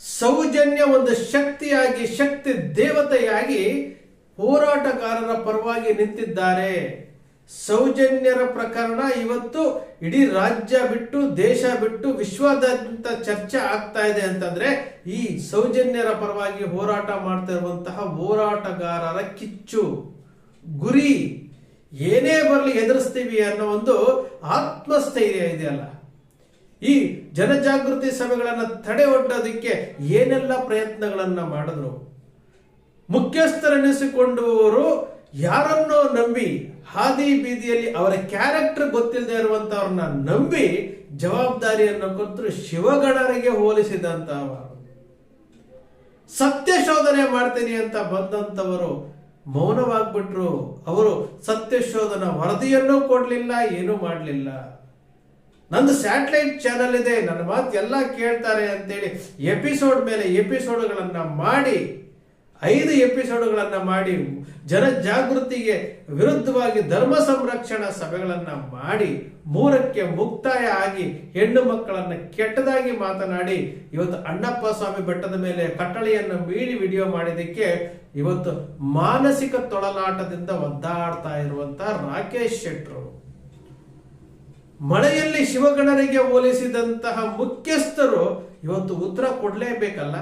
ಸೌಜನ್ಯ ಒಂದು ಶಕ್ತಿಯಾಗಿ, ಶಕ್ತಿ ದೇವತೆಯಾಗಿ ಹೋರಾಟಗಾರರ ಪರವಾಗಿ ನಿಂತಿದ್ದಾರೆ. ಸೌಜನ್ಯರ ಪ್ರಕರಣ ಇವತ್ತು ಇಡೀ ರಾಜ್ಯ ಬಿಟ್ಟು, ದೇಶ ಬಿಟ್ಟು, ವಿಶ್ವದಾದ್ಯಂತ ಚರ್ಚೆ ಆಗ್ತಾ ಇದೆ ಅಂತಂದ್ರೆ, ಈ ಸೌಜನ್ಯರ ಪರವಾಗಿ ಹೋರಾಟ ಮಾಡ್ತಾ ಇರುವಂತಹ ಹೋರಾಟಗಾರರ ಕಿಚ್ಚು, ಗುರಿ ಏನೇ ಬರಲಿ ಎದುರಿಸ್ತೀವಿ ಅನ್ನೋ ಒಂದು ಆತ್ಮಸ್ಥೈರ್ಯ ಇದೆಯಲ್ಲ. ಈ ಜನಜಾಗೃತಿ ಸಭೆಗಳನ್ನು ತಡೆ ಒಡ್ಡೋದಕ್ಕೆ ಏನೆಲ್ಲ ಪ್ರಯತ್ನಗಳನ್ನು ಮಾಡಿದ್ರು? ಮುಖ್ಯಸ್ಥರೆನಿಸಿಕೊಂಡವರು ಯಾರನ್ನೋ ನಂಬಿ, ಹಾದಿ ಬೀದಿಯಲ್ಲಿ ಅವರ ಕ್ಯಾರೆಕ್ಟರ್ ಗೊತ್ತಿಲ್ಲದೆ ಇರುವಂತವ್ರನ್ನ ನಂಬಿ ಜವಾಬ್ದಾರಿಯನ್ನು ಕೊಟ್ಟರು ಶಿವಗಣರಿಗೆ ಹೋಲಿಸಿದಂತವರು ಸತ್ಯ ಶೋಧನೆ ಮಾಡ್ತೀನಿ ಅಂತ ಬಂದಂತವರು ಮೌನವಾಗ್ಬಿಟ್ರು. ಅವರು ಸತ್ಯ ಶೋಧನ ವರದಿಯನ್ನೂ ಕೊಡ್ಲಿಲ್ಲ, ಏನೂ ಮಾಡಲಿಲ್ಲ. ನಂದು ಸ್ಯಾಟಲೈಟ್ ಚಾನಲ್ ಇದೆ, ನನ್ನ ಮಾತು ಎಲ್ಲ ಕೇಳ್ತಾರೆ ಅಂತೇಳಿ ಎಪಿಸೋಡ್ ಮೇಲೆ ಎಪಿಸೋಡ್ಗಳನ್ನು ಮಾಡಿ, ಐದು ಎಪಿಸೋಡ್ಗಳನ್ನು ಮಾಡಿ ಜನಜಾಗೃತಿಗೆ ವಿರುದ್ಧವಾಗಿ ಧರ್ಮ ಸಂರಕ್ಷಣಾ ಸಭೆಗಳನ್ನು ಮಾಡಿ, ಮೂರಕ್ಕೆ ಮುಕ್ತಾಯ ಆಗಿ ಹೆಣ್ಣು ಮಕ್ಕಳನ್ನ ಕೆಟ್ಟದಾಗಿ ಮಾತನಾಡಿ, ಇವತ್ತು ಅಣ್ಣಪ್ಪ ಸ್ವಾಮಿ ಬೆಟ್ಟದ ಮೇಲೆ ಕಟ್ಟಳೆಯನ್ನು ಮೀರಿ ವಿಡಿಯೋ ಮಾಡಿದ್ದಕ್ಕೆ ಇವತ್ತು ಮಾನಸಿಕ ತೊಳಲಾಟದಿಂದ ಒದ್ದಾಡ್ತಾ ಇರುವಂತ ರಾಕೇಶ್ ಶೆಟ್ರು. ಮಳೆಯಲ್ಲಿ ಶಿವಗಣರಿಗೆ ಹೋಲಿಸಿದಂತಹ ಮುಖ್ಯಸ್ಥರು ಇವತ್ತು ಉತ್ತರ ಕೊಡಲೇಬೇಕಲ್ಲ?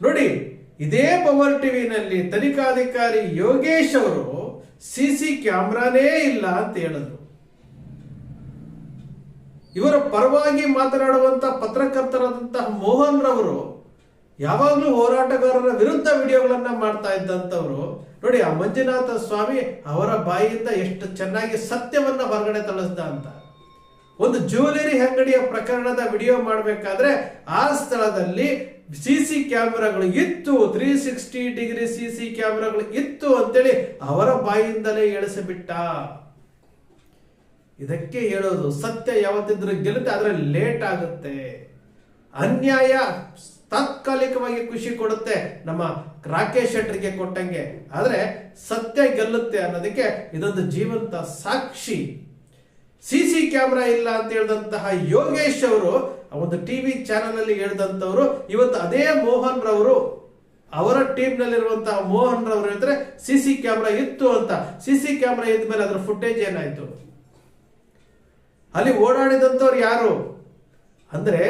ನೋಡಿ, ಇದೇ ಪವರ್ ಟಿವಿನಲ್ಲಿ ತನಿಖಾಧಿಕಾರಿ ಯೋಗೇಶ್ ಅವರು ಸಿ ಸಿ ಕ್ಯಾಮ್ರಾನೇ ಇಲ್ಲ ಅಂತ ಹೇಳಿದ್ರು. ಇವರ ಪರವಾಗಿ ಮಾತನಾಡುವಂತ ಪತ್ರಕರ್ತರಾದಂತಹ ಮೋಹನ್ ರವರು ಯಾವಾಗಲೂ ಹೋರಾಟಗಾರರ ವಿರುದ್ಧ ವಿಡಿಯೋಗಳನ್ನ ಮಾಡ್ತಾ ಇದ್ದಂಥವ್ರು. ನೋಡಿ, ಆ ಮಂಜುನಾಥ ಸ್ವಾಮಿ ಅವರ ಬಾಯಿಯಿಂದ ಎಷ್ಟು ಚೆನ್ನಾಗಿ ಸತ್ಯವನ್ನ ಹೊರಗಡೆ ತಳಿಸ್ದ ಅಂತ. ಒಂದು ಜ್ಯುವೆಲರಿ ಅಂಗಡಿಯ ಪ್ರಕರಣದ ವಿಡಿಯೋ ಮಾಡಬೇಕಾದ್ರೆ ಆ ಸ್ಥಳದಲ್ಲಿ ಸಿ ಸಿ ಕ್ಯಾಮೆರಾಗಳು ಇತ್ತು three sixty degree C C ಕ್ಯಾಮೆರಾಗಳು ಇತ್ತು ಅಂತೇಳಿ ಅವರ ಬಾಯಿಯಿಂದಲೇ ಎಳಿಸಿಬಿಟ್ಟ ಇದಕ್ಕೆ ಹೇಳೋದು, ಸತ್ಯ ಯಾವತ್ತಿದ್ರೂ ಗೆಲ್ಲುತ್ತೆ, ಆದ್ರೆ ಲೇಟ್ ಆಗುತ್ತೆ. ಅನ್ಯಾಯ ತಾತ್ಕಾಲಿಕವಾಗಿ ಖುಷಿ ಕೊಡುತ್ತೆ ನಮ್ಮ ರಾಕೇಶ್ ಶೆಟ್ಟರಿಗೆ ಕೊಟ್ಟಂಗೆ. ಆದರೆ ಸತ್ಯ ಗೆಲ್ಲುತ್ತೆ ಅನ್ನೋದಕ್ಕೆ ಇದೊಂದು ಜೀವಂತ ಸಾಕ್ಷಿ. ಸಿ ಸಿ ಕ್ಯಾಮ್ರಾ ಇಲ್ಲ ಅಂತ ಹೇಳಿದಂತಹ ಯೋಗೇಶ್ ಅವರು ಒಂದು ಟಿವಿ ಚಾನೆಲ್ ಅಲ್ಲಿ ಹೇಳಿದಂತವರು ಇವತ್ತು ಅದೇ ಮೋಹನ್ ರವರು. ಅವರ ಟೀಮ್ ನಲ್ಲಿರುವಂತಹ ಮೋಹನ್ ರವರು ಹೇಳಿದ್ರೆ ಸಿ ಸಿ ಕ್ಯಾಮ್ರಾ ಇತ್ತು ಅಂತ. ಸಿ ಸಿ ಕ್ಯಾಮ್ರಾ ಇದ್ಮೇಲೆ ಅದರ ಫುಟೇಜ್ ಏನಾಯ್ತು? ಅಲ್ಲಿ ಓಡಾಡಿದಂಥವ್ರು ಯಾರು? ಅಂದ್ರೆ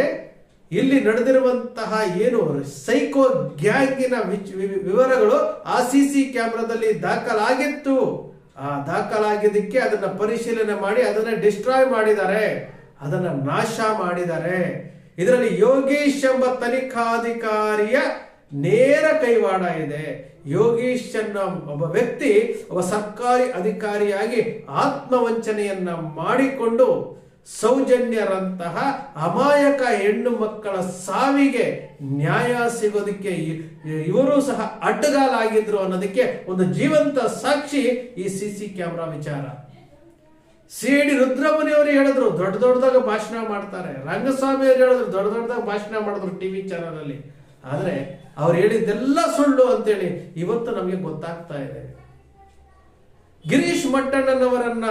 ಇಲ್ಲಿ ನಡೆದಿರುವಂತಹ ಏನು ಸೈಕೋ ಗ್ಯಾಂಗಿನ ವಿವರಗಳು ಆ ಸಿ ಸಿ ಕ್ಯಾಮ್ರಾದಲ್ಲಿ ದಾಖಲಾಗಿತ್ತು. ಆ ದಾಖಲಾಗಿದ್ದಕ್ಕೆ ಅದನ್ನ ಪರಿಶೀಲನೆ ಮಾಡಿ, ಅದನ್ನ ಡಿಸ್ಟ್ರಾಯ್ ಮಾಡಿದ್ದಾರೆ. ಅದನ್ನ ನಾಶ ಮಾಡಿದ್ದಾರೆ. ಇದರಲ್ಲಿ ಯೋಗೀಶ್ ಎಂಬ ತನಿಖಾಧಿಕಾರಿಯ ನೇರ ಕೈವಾಡ ಇದೆ. ಯೋಗೀಶ್ ಅನ್ನ ಒಬ್ಬ ವ್ಯಕ್ತಿ ಒಬ್ಬ ಸರ್ಕಾರಿ ಅಧಿಕಾರಿಯಾಗಿ ಆತ್ಮವಂಚನೆಯನ್ನ ಮಾಡಿಕೊಂಡು ಸೌಜನ್ಯರಂತಹ ಅಮಾಯಕ ಹೆಣ್ಣು ಮಕ್ಕಳ ಸಾವಿಗೆ ನ್ಯಾಯ ಸಿಗೋದಕ್ಕೆ ಇವರು ಸಹ ಅಡ್ಡಗಾಲಾಗಿದ್ರು ಅನ್ನೋದಕ್ಕೆ ಒಂದು ಜೀವಂತ ಸಾಕ್ಷಿ ಈ ಸಿ ಸಿ ಕ್ಯಾಮ್ರಾ ವಿಚಾರ. ಸಿ ಡಿ ರುದ್ರಮುನಿಯವರು ಹೇಳಿದ್ರು, ದೊಡ್ಡ ದೊಡ್ಡದಾಗ ಭಾಷಣ ಮಾಡ್ತಾರೆ. ರಂಗಸ್ವಾಮಿ ಅವರು ಹೇಳಿದ್ರು, ದೊಡ್ಡ ದೊಡ್ಡದಾಗ ಭಾಷಣ ಮಾಡಿದ್ರು ಟಿವಿ ಚಾನಲ್ ಅಲ್ಲಿ ಆದ್ರೆ ಅವ್ರು ಹೇಳಿದ್ದೆಲ್ಲ ಸುಳ್ಳು ಅಂತೇಳಿ ಇವತ್ತು ನಮಗೆ ಗೊತ್ತಾಗ್ತಾ ಇದೆ. ಗಿರೀಶ್ ಮಟ್ಟಣ್ಣನವರನ್ನ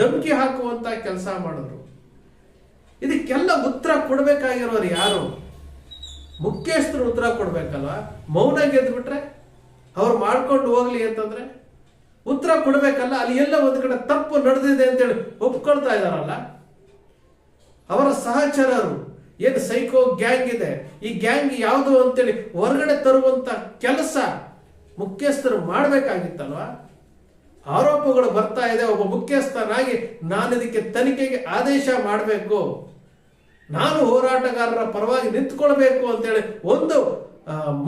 ಧಮಕಿ ಹಾಕುವಂತ ಕೆಲಸ ಮಾಡಿದ್ರು ಇದಕ್ಕೆಲ್ಲ ಉತ್ತರ ಕೊಡಬೇಕಾಗಿರೋರು ಯಾರು? ಮುಖ್ಯಸ್ಥರು ಉತ್ತರ ಕೊಡ್ಬೇಕಲ್ವ? ಮೌನ ಗೆದ್ಬಿಟ್ರೆ, ಅವ್ರು ಮಾಡ್ಕೊಂಡು ಹೋಗ್ಲಿ ಅಂತಂದ್ರೆ? ಉತ್ತರ ಕೊಡ್ಬೇಕಲ್ಲ, ಅಲ್ಲಿ ಎಲ್ಲ ಒಂದ್ ಕಡೆ ತಪ್ಪು ನಡೆದಿದೆ ಅಂತೇಳಿ ಒಪ್ಕೊಳ್ತಾ ಇದಾರಲ್ಲ? ಅವರ ಸಹಚರರು, ಏನು ಸೈಕೋ ಗ್ಯಾಂಗ್ ಇದೆ, ಈ ಗ್ಯಾಂಗ್ ಯಾವುದು ಅಂತೇಳಿ ಹೊರಗಡೆ ತರುವಂತ ಕೆಲಸ ಮುಖ್ಯಸ್ಥರು ಮಾಡಬೇಕಾಗಿತ್ತಲ್ವಾ? ಆರೋಪಗಳು ಬರ್ತಾ ಇದೆ, ಒಬ್ಬ ಮುಖ್ಯಸ್ಥನಾಗಿ ನಾನು ಇದಕ್ಕೆ ತನಿಖೆಗೆ ಆದೇಶ ಮಾಡಬೇಕು. ನಾನು ಹೋರಾಟಗಾರರ ಪರವಾಗಿ ನಿಂತ್ಕೊಳ್ಬೇಕು ಅಂತೇಳಿ ಒಂದು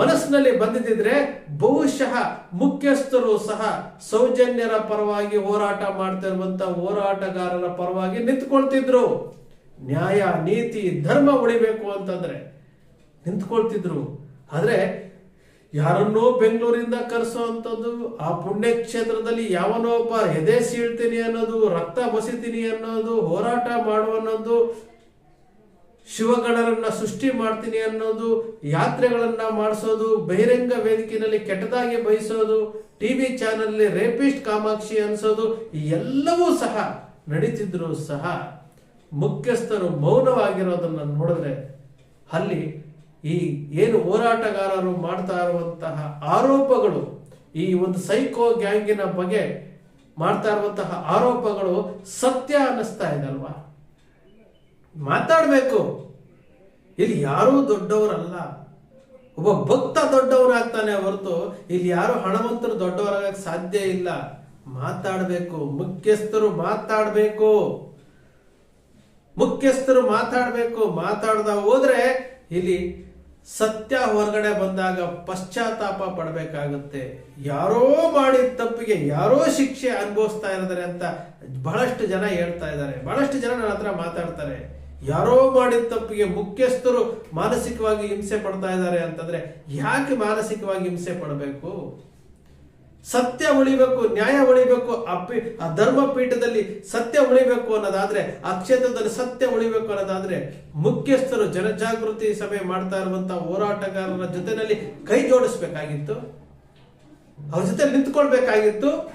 ಮನಸ್ಸಿನಲ್ಲಿ ಬಂದಿದ್ದಿದ್ರೆ ಬಹುಶಃ ಮುಖ್ಯಸ್ಥರು ಸಹ ಸೌಜನ್ಯರ ಪರವಾಗಿ ಹೋರಾಟ ಮಾಡ್ತಿರುವಂತ ಹೋರಾಟಗಾರರ ಪರವಾಗಿ ನಿಂತ್ಕೊಳ್ತಿದ್ರು. ನ್ಯಾಯ, ನೀತಿ, ಧರ್ಮ ಉಳಿಬೇಕು ಅಂತಂದ್ರೆ ನಿಂತ್ಕೊಳ್ತಿದ್ರು. ಆದ್ರೆ ಯಾರನ್ನೋ ಬೆಂಗಳೂರಿಂದ ಕರೆಸುವಂಥದ್ದು ಆ ಪುಣ್ಯಕ್ಷೇತ್ರದಲ್ಲಿ ಯಾವನೋ ಒಬ್ಬ ಎದೆ ಸೀಳ್ತೀನಿ ಅನ್ನೋದು, ರಕ್ತ ಬಸಿತೀನಿ ಅನ್ನೋದು, ಹೋರಾಟ ಮಾಡುವನ್ನೋದು ಶಿವಗಣರನ್ನ ಸೃಷ್ಟಿ ಮಾಡ್ತೀನಿ ಅನ್ನೋದು, ಯಾತ್ರೆಗಳನ್ನ ಮಾಡಿಸೋದು, ಬಹಿರಂಗ ವೇದಿಕೆಯಲ್ಲಿ ಕೆಟ್ಟದಾಗಿ ಬಯಸೋದು ಟಿವಿ ಚಾನೆಲ್ ರೇಪಿಸ್ಟ್ ಕಾಮಾಕ್ಷಿ ಅನ್ಸೋದು ಎಲ್ಲವೂ ಸಹ ನಡೀತಿದ್ರು ಸಹ ಮುಖ್ಯಸ್ಥರು ಮೌನವಾಗಿರೋದನ್ನ ನೋಡಿದ್ರೆ ಅಲ್ಲಿ ಈ ಏನು ಹೋರಾಟಗಾರರು ಮಾಡ್ತಾ ಇರುವಂತಹ ಆರೋಪಗಳು, ಈ ಒಂದು ಸೈಕೋ ಗ್ಯಾಂಗಿನ ಬಗ್ಗೆ ಮಾಡ್ತಾ ಇರುವಂತಹ ಆರೋಪಗಳು ಸತ್ಯ ಅನ್ನಿಸ್ತಾ ಇದೆ ಅಲ್ವಾ? ಮಾತಾಡಬೇಕು. ಇಲ್ಲಿ ಯಾರೂ ದೊಡ್ಡವರಲ್ಲ. ಒಬ್ಬ ಭಕ್ತ ದೊಡ್ಡವರಾಗ್ತಾನೆ ಹೊರತು ಇಲ್ಲಿ ಯಾರು ಹಣವಂತರು ದೊಡ್ಡವರಾಗಕ್ಕೆ ಸಾಧ್ಯ ಇಲ್ಲ. ಮಾತಾಡಬೇಕು. ಮುಖ್ಯಸ್ಥರು ಮಾತಾಡಬೇಕು. ಮುಖ್ಯಸ್ಥರು ಮಾತಾಡಬೇಕು. ಮಾತಾಡ್ದ ಹೋದ್ರೆ ಇಲ್ಲಿ ಸತ್ಯ ಹೊರಗಡೆ ಬಂದಾಗ ಪಶ್ಚಾತ್ತಾಪ ಪಡಬೇಕಾಗುತ್ತೆ. ಯಾರೋ ಮಾಡಿದ ತಪ್ಪಿಗೆ ಯಾರೋ ಶಿಕ್ಷೆ ಅನುಭವಿಸ್ತಾ ಇದ್ದಾರೆ ಅಂತ ಬಹಳಷ್ಟು ಜನ ಹೇಳ್ತಾ ಇದ್ದಾರೆ. ಬಹಳಷ್ಟು ಜನ ನನ್ನ ಹತ್ರ ಮಾತಾಡ್ತಾರೆ. ಯಾರೋ ಮಾಡಿದ ತಪ್ಪಿಗೆ ಮುಖ್ಯಸ್ಥರು ಮಾನಸಿಕವಾಗಿ ಹಿಂಸೆ ಪಡ್ತಾ ಇದ್ದಾರೆ ಅಂತಂದ್ರೆ ಯಾಕೆ ಮಾನಸಿಕವಾಗಿ ಹಿಂಸೆ ಪಡಬೇಕು? ಸತ್ಯ ಉಳಿಬೇಕು, ನ್ಯಾಯ ಉಳಿಬೇಕು ಆ ಆ ಧರ್ಮ ಪೀಠದಲ್ಲಿ ಸತ್ಯ ಉಳಿಬೇಕು ಅನ್ನೋದಾದ್ರೆ, ಆ ಕ್ಷೇತ್ರದಲ್ಲಿ ಸತ್ಯ ಉಳಿಬೇಕು ಅನ್ನೋದಾದ್ರೆ, ಮುಖ್ಯಸ್ಥರು ಜನಜಾಗೃತಿ ಸಭೆ ಮಾಡ್ತಾ ಇರುವಂತಹ ಹೋರಾಟಗಾರರ ಜೊತೆನಲ್ಲಿ ಕೈ ಜೋಡಿಸ್ಬೇಕಾಗಿತ್ತು. ಅವ್ರ ಜೊತೆ ನಿಂತ್ಕೊಳ್ಬೇಕಾಗಿತ್ತು.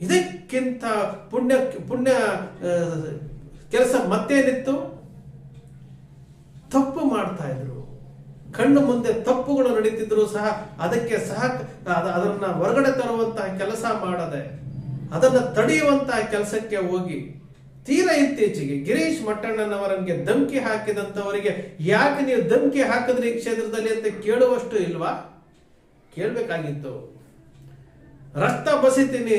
ಇದಕ್ಕಿಂತ ಪುಣ್ಯ ಪುಣ್ಯ ಕೆಲಸ ಮತ್ತೇನಿತ್ತು? ತಪ್ಪು ಮಾಡ್ತಾ ಇದ್ರು. ಕಣ್ಣು ಮುಂದೆ ತಪ್ಪುಗಳು ನಡೀತಿದ್ರು ಸಹ ಅದಕ್ಕೆ ಸಹ ಅದ- ಅದನ್ನ ಹೊರಗಡೆ ತರುವಂತಹ ಕೆಲಸ ಮಾಡದೆ ಅದನ್ನ ತಡೆಯುವಂತಹ ಕೆಲಸಕ್ಕೆ ಹೋಗಿ ತೀರ ಇತ್ತೀಚೆಗೆ ಗಿರೀಶ್ ಮಟ್ಟಣ್ಣನವರಂಗೆ ಧಮಕಿ ಹಾಕಿದಂತವರಿಗೆ ಯಾಕೆ ನೀವು ಧಮಕಿ ಹಾಕಿದ್ರಿ ಈ ಕ್ಷೇತ್ರದಲ್ಲಿ ಅಂತ ಕೇಳುವಷ್ಟು ಇಲ್ವಾ? ಕೇಳಬೇಕಾಗಿತ್ತು. ರಕ್ತ ಬಸಿತೀನಿ,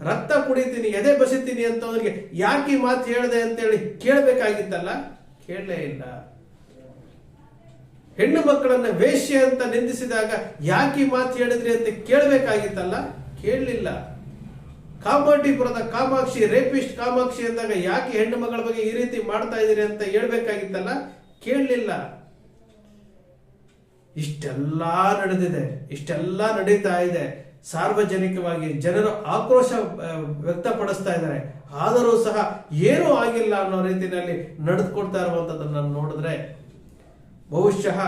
ರಕ್ತ ಕುಡಿತೀನಿ, ಎದೆ ಬಸಿತೀನಿ ಅಂತವರಿಗೆ ಯಾಕೆ ಈ ಮಾತು ಹೇಳಿದೆ ಅಂತೇಳಿ ಕೇಳಬೇಕಾಗಿತ್ತಲ್ಲ? ಕೇಳಲೇ ಇಲ್ಲ. ಹೆಣ್ಣು ಮಕ್ಕಳನ್ನ ವೇಶ್ಯ ಅಂತ ನಿಂದಿಸಿದಾಗ ಯಾಕೆ ಮಾತು ಹೇಳಿದ್ರಿ ಅಂತ ಕೇಳಬೇಕಾಗಿತ್ತಲ್ಲ? ಕೇಳಲಿಲ್ಲ. ಕಾಮಾಟಿಪುರದ ಕಾಮಾಕ್ಷಿ, ರೇಪಿಸ್ಟ್ ಕಾಮಾಕ್ಷಿ ಅಂದಾಗ ಯಾಕೆ ಹೆಣ್ಣು ಮಕ್ಕಳ ಬಗ್ಗೆ ಈ ರೀತಿ ಮಾಡ್ತಾ ಇದ್ದೀರಿ ಅಂತ ಹೇಳ್ಬೇಕಾಗಿತ್ತಲ್ಲ? ಕೇಳಲಿಲ್ಲ. ಇಷ್ಟೆಲ್ಲ ನಡೆದಿದೆ, ಇಷ್ಟೆಲ್ಲ ನಡೀತಾ ಇದೆ. ಸಾರ್ವಜನಿಕವಾಗಿ ಜನರು ಆಕ್ರೋಶ ವ್ಯಕ್ತಪಡಿಸ್ತಾ ಇದ್ದಾರೆ. ಆದರೂ ಸಹ ಏನೂ ಆಗಿಲ್ಲ ಅನ್ನೋ ರೀತಿಯಲ್ಲಿ ನಡೆದುಕೊಡ್ತಾ ಇರುವಂತದನ್ನ ನೋಡಿದ್ರೆ ಬಹುಶಃ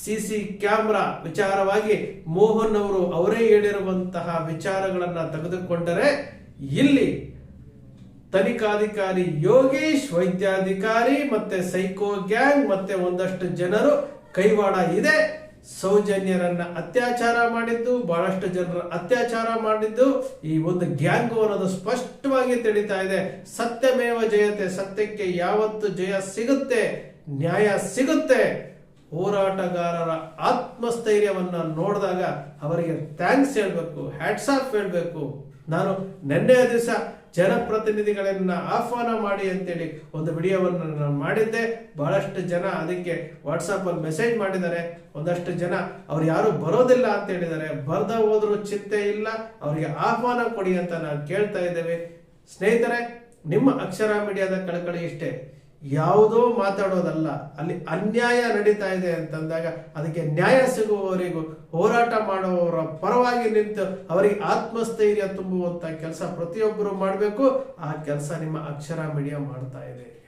ಸಿ ಸಿ ಕ್ಯಾಮ್ರಾ ವಿಚಾರವಾಗಿ ಮೋಹನ್ ಅವರು ಅವರೇ ಹೇಳಿರುವಂತಹ ವಿಚಾರಗಳನ್ನು ತೆಗೆದುಕೊಂಡರೆ ಇಲ್ಲಿ ತನಿಖಾಧಿಕಾರಿ ಯೋಗೇಶ್, ವೈದ್ಯಾಧಿಕಾರಿ ಮತ್ತೆ ಸೈಕೋ ಗ್ಯಾಂಗ್ ಮತ್ತೆ ಒಂದಷ್ಟು ಜನರು ಕೈವಾಡ ಇದೆ. ಸೌಜನ್ಯರನ್ನ ಅತ್ಯಾಚಾರ ಮಾಡಿದ್ದು, ಬಹಳಷ್ಟು ಜನರ ಅತ್ಯಾಚಾರ ಮಾಡಿದ್ದು, ಈ ಒಂದು ಗ್ಯಾಂಗು ಅನ್ನೋದು ಸ್ಪಷ್ಟವಾಗಿ ತಿಳಿತಾ ಇದೆ. ಸತ್ಯಮೇವ ಜಯತೆ, ಸತ್ಯಕ್ಕೆ ಯಾವತ್ತು ಜಯ ಸಿಗುತ್ತೆ? ನ್ಯಾಯ ಸಿಗುತ್ತೆ. ಹೋರಾಟಗಾರರ ಆತ್ಮಸ್ಥೈರ್ಯವನ್ನ ನೋಡಿದಾಗ ಅವರಿಗೆ ಥ್ಯಾಂಕ್ಸ್ ಹೇಳ್ಬೇಕು, ಹ್ಯಾಟ್ಸ್ ಆಫ್ ಹೇಳ್ಬೇಕು. ನಾನು ನಿನ್ನೆಯ ದಿವಸ ಜನಪ್ರತಿನಿಧಿಗಳನ್ನ ಆಹ್ವಾನ ಮಾಡಿ ಅಂತೇಳಿ ಒಂದು ವಿಡಿಯೋವನ್ನು ನಾನು ಮಾಡಿದ್ದೆ. ಬಹಳಷ್ಟು ಜನ ಅದಕ್ಕೆ ವಾಟ್ಸಪ್ ಅಲ್ಲಿ ಮೆಸೇಜ್ ಮಾಡಿದ್ದಾರೆ. ಒಂದಷ್ಟು ಜನ ಅವ್ರು ಯಾರು ಬರೋದಿಲ್ಲ ಅಂತ ಹೇಳಿದ್ದಾರೆ. ಬರ್ದ ಹೋದ್ರೂ ಚಿಂತೆ ಇಲ್ಲ. ಅವರಿಗೆ ಆಹ್ವಾನ ಕೊಡಿ ಅಂತ ನಾವು ಕೇಳ್ತಾ ಇದ್ದೇವೆ. ಸ್ನೇಹಿತರೆ, ನಿಮ್ಮ ಅಕ್ಷರ ಮೀಡಿಯಾದ ಕಳಕಳಿ ಇಷ್ಟೇ. ಯಾವುದೋ ಮಾತಾಡೋದಲ್ಲ, ಅಲ್ಲಿ ಅನ್ಯಾಯ ನಡೀತಾ ಇದೆ ಅಂತಂದಾಗ ಅದಕ್ಕೆ ನ್ಯಾಯ ಸಿಗುವವರಿಗೂ ಹೋರಾಟ ಮಾಡುವವರ ಪರವಾಗಿ ನಿಂತು ಅವರಿಗೆ ಆತ್ಮಸ್ಥೈರ್ಯ ತುಂಬುವಂತ ಕೆಲಸ ಪ್ರತಿಯೊಬ್ಬರು ಮಾಡಬೇಕು. ಆ ಕೆಲಸ ನಿಮ್ಮ ಅಕ್ಷರ ಮೀಡಿಯಾ ಮಾಡ್ತಾ ಇದೆ.